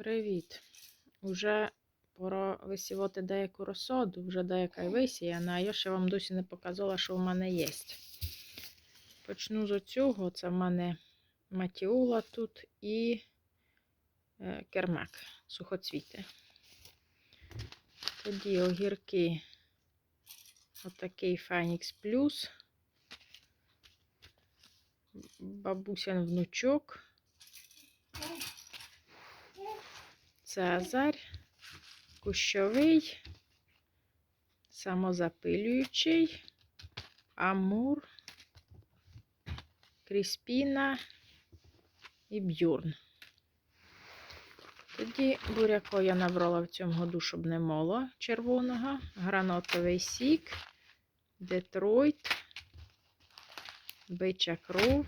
Привіт. Уже пора висівати деяку розсаду, вже деяка й висіяна, а я ще вам досі не показала, що в мене є. Почну з цього. Це в мене матіола тут і е, кермак, сухоцвіти. Тоді огірки отакий Фенікс Плюс. Бабусин внучок. Цезарь, кущовий, самозапилюючий, амур, кріспіна і бюрн. Тоді буряко я набрала в цьому году, щоб не моло червоного, гранатовий сік, Детройт, бича кров,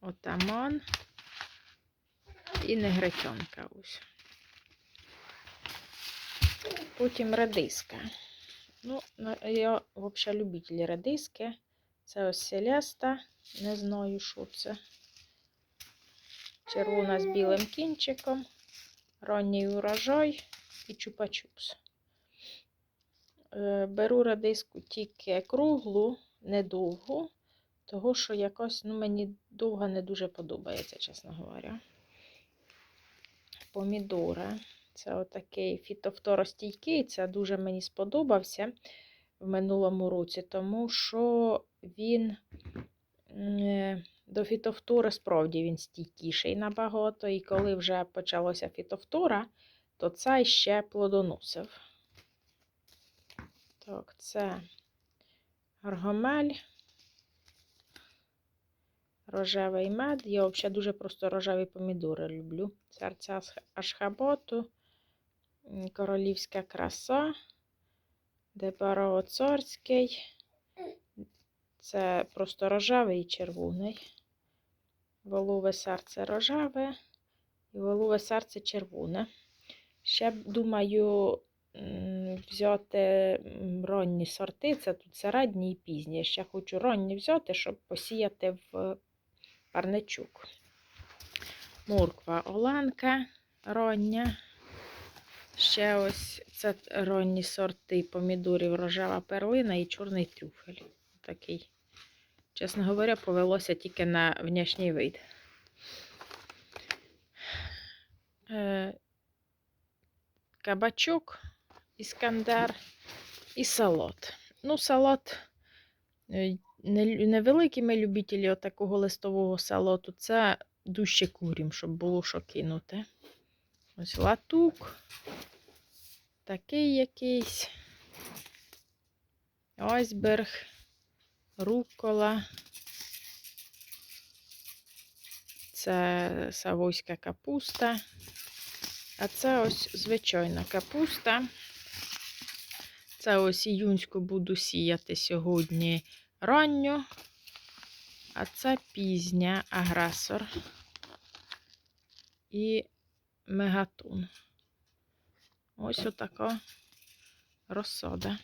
отаман і негритянка ось. Потім редиска. Ну, я взагалі любитель редиски. Це ось селеста, не знаю, що це. Червона з білим кінчиком, ранній урожай і чупа-чупс. Е, Беру редиску тільки круглу, недовгу, того що якось ну, мені довга не дуже подобається, чесно говоря помідори. Це отакий фітофторостійкий. Це дуже мені сподобався в минулому році, тому що він е, до фітофтори справді він стійкіший набагато. І коли вже почалося фітофтора, то цей ще плодоносив. Так, це аргомель. Рожевий мед. Я взагалі дуже просто рожеві помідори люблю. Серця ашхаботу, королівська краса, царський. Це просто рожевий і червоний. Волове серце рожеве і волове серце червоне. Ще думаю, взяти м, ранні сорти. Це тут середні і пізні. Ще хочу ранні взяти, щоб посіяти в парничок. Морква оленка рання. Ще ось це ранні сорти помідорів рожева перлина і чорний трюфель. Такий, чесно говоря, повелося тільки на внешній вид. Е, Кабачок, іскандер і салат. Ну, салат е, не- невеликі ми любителі такого листового салату. Це дужче курім, щоб було що кинути. Ось латук. Такий якийсь. Айсберг, рукола. Це савойська капуста. А це ось звичайна капуста. Це ось іюнську буду сіяти сьогодні ранньо, а це пізня агресор і мегатун. Ось отака розсада.